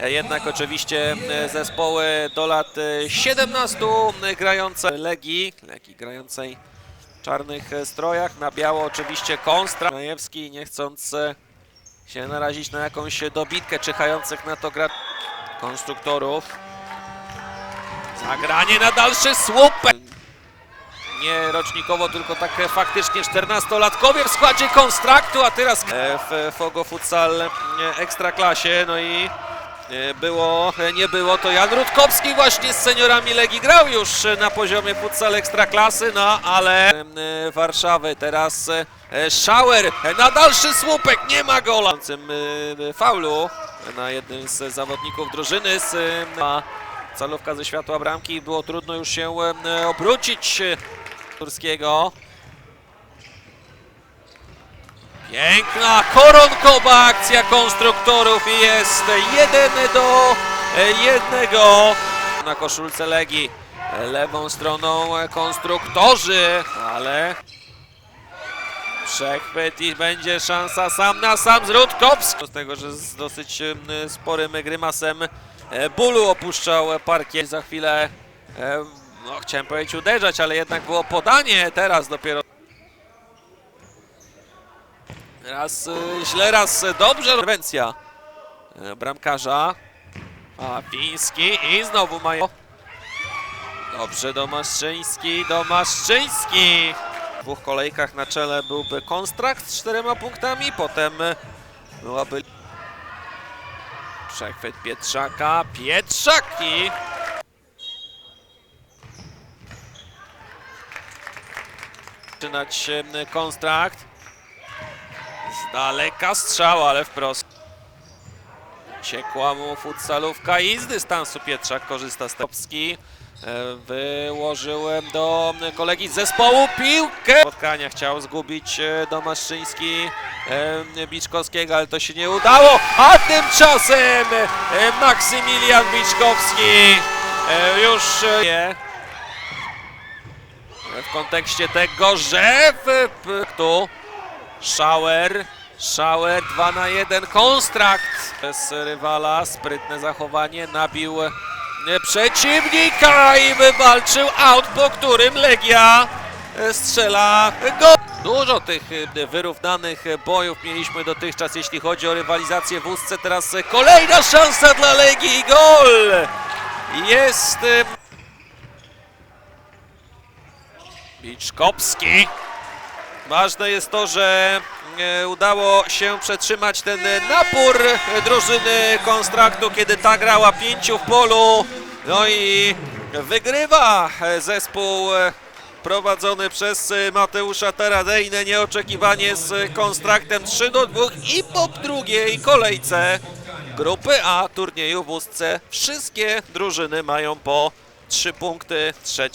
E, Jednak oczywiście e, zespoły do lat e, 17 grające Legii, Legii grającej w czarnych e, strojach, na biało oczywiście Konstra. Majewski nie chcąc e, się narazić na jakąś dobitkę czyhających na to gra konstruktorów. Zagranie na dalszy słup. Nie rocznikowo, tylko tak e, faktycznie 14-latkowie w składzie konstraktu, a teraz e, w Fogo Futsal e, Ekstraklasie. No i e, było, e, nie było, to Jan Rutkowski właśnie z seniorami Legii grał już e, na poziomie futsal Ekstraklasy, no ale e, Warszawy teraz e, e, Schauer e, na dalszy słupek, nie ma gola. E, faulu na jednym z zawodników drużyny z e, ze światła bramki, było trudno już się e, obrócić e, Turskiego. Piękna, koronkowa akcja konstruktorów i jest jeden do jednego na koszulce Legii. Lewą stroną konstruktorzy, ale przechwyt i będzie szansa sam na sam z Rutkowskim. Z tego, że z dosyć sporym grymasem e, bólu opuszczał parkiet. Za chwilę, e, no chciałem powiedzieć uderzać, ale jednak było podanie teraz dopiero. Raz e, źle, raz dobrze. Interwencja e, bramkarza. A Fiński i znowu mają. Dobrze, Domaszczyński, Domaszczyński. W dwóch kolejkach na czele byłby Konstrakt z czterema punktami, potem e, byłaby przechwyt Pietrzaka, Pietrzaki. Zaczynać e, Konstrakt. Daleka strzał, ale wprost. Ciekła mu futsalówka i z dystansu Pietrzak korzysta z Topski. E, Wyłożyłem do kolegi z zespołu piłkę. Spotkania chciał zgubić e, Domaszczyński e, Biczkowskiego, ale to się nie udało. A tymczasem Maksymilian Biczkowski już w kontekście tego, że tu Schauer, Schauer 2 na 1, konstrakt bez rywala, sprytne zachowanie, nabił przeciwnika i wywalczył aut, po którym Legia strzela go. Dużo tych e, wyrównanych bojów mieliśmy dotychczas, jeśli chodzi o rywalizację w ustce. Teraz kolejna szansa dla Legii gol! Jest e, Biczkowski. Ważne jest to, że e, udało się przetrzymać ten e, napór drużyny Konstraktu, kiedy ta grała pięciu w polu. No i wygrywa e, zespół prowadzony przez Mateusza Taradejnę nieoczekiwanie z Konstraktem 3 do 2 i po drugiej kolejce grupy A turnieju w Ustce wszystkie drużyny mają po 3 punkty. Trzecia